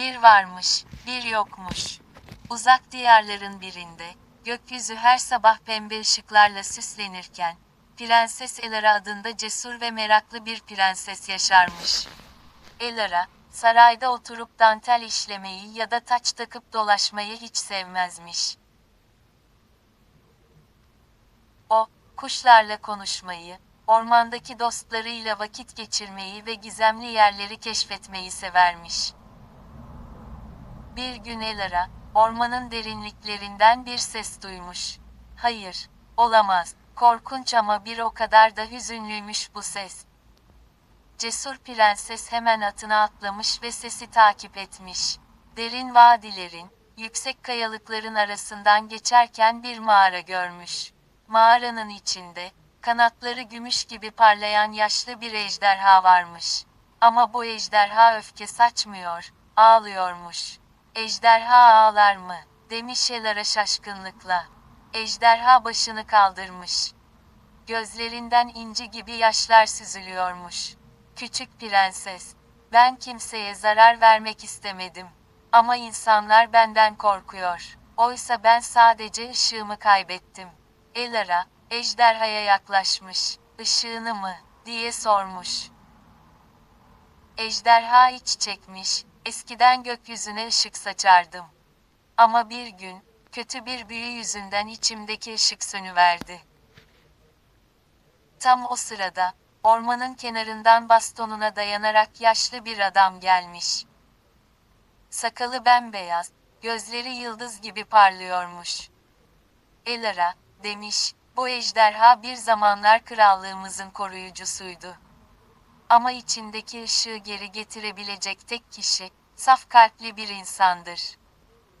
Bir varmış, bir yokmuş. Uzak diyarların birinde, gökyüzü her sabah pembe ışıklarla süslenirken, Prenses Elara adında cesur ve meraklı bir prenses yaşarmış. Elara, sarayda oturup dantel işlemeyi ya da taç takıp dolaşmayı hiç sevmezmiş. O, kuşlarla konuşmayı, ormandaki dostlarıyla vakit geçirmeyi ve gizemli yerleri keşfetmeyi severmiş. Bir gün Elara, ormanın derinliklerinden bir ses duymuş. Hayır, olamaz. Korkunç ama bir o kadar da hüzünlüymüş bu ses. Cesur prenses hemen atına atlamış ve sesi takip etmiş. Derin vadilerin, yüksek kayalıkların arasından geçerken bir mağara görmüş. Mağaranın içinde, kanatları gümüş gibi parlayan yaşlı bir ejderha varmış. Ama bu ejderha öfke saçmıyor, ağlıyormuş. Ejderha ağlar mı? demiş Elara şaşkınlıkla. Ejderha başını kaldırmış. Gözlerinden inci gibi yaşlar süzülüyormuş. Küçük prenses, ben kimseye zarar vermek istemedim. Ama insanlar benden korkuyor. Oysa ben sadece ışığımı kaybettim. Elara, ejderhaya yaklaşmış. Işığını mı? diye sormuş. Ejderha iç çekmiş, eskiden gökyüzüne ışık saçardım. Ama bir gün, kötü bir büyü yüzünden içimdeki ışık sönüverdi. Tam o sırada, ormanın kenarından bastonuna dayanarak yaşlı bir adam gelmiş. Sakalı bembeyaz, gözleri yıldız gibi parlıyormuş. Elara, demiş, bu ejderha bir zamanlar krallığımızın koruyucusuydu. Ama içindeki ışığı geri getirebilecek tek kişi, saf kalpli bir insandır.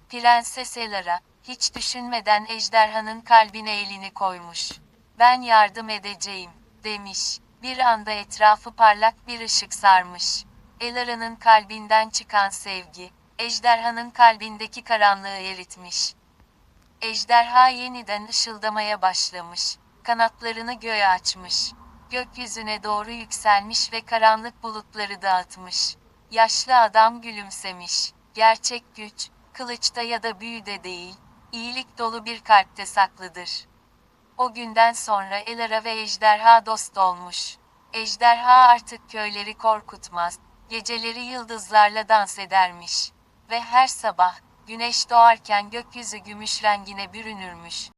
Prenses Elara, hiç düşünmeden ejderhanın kalbine elini koymuş. Ben yardım edeceğim, demiş. Bir anda etrafı parlak bir ışık sarmış. Elara'nın kalbinden çıkan sevgi, ejderhanın kalbindeki karanlığı eritmiş. Ejderha yeniden ışıldamaya başlamış. Kanatlarını göğe açmış. Gökyüzüne doğru yükselmiş ve karanlık bulutları dağıtmış. Yaşlı adam gülümsemiş. Gerçek güç, kılıçta ya da büyüde değil, iyilik dolu bir kalpte saklıdır. O günden sonra Elara ve Ejderha dost olmuş. Ejderha artık köyleri korkutmaz, geceleri yıldızlarla dans edermiş. Ve her sabah, güneş doğarken gökyüzü gümüş rengine bürünürmüş.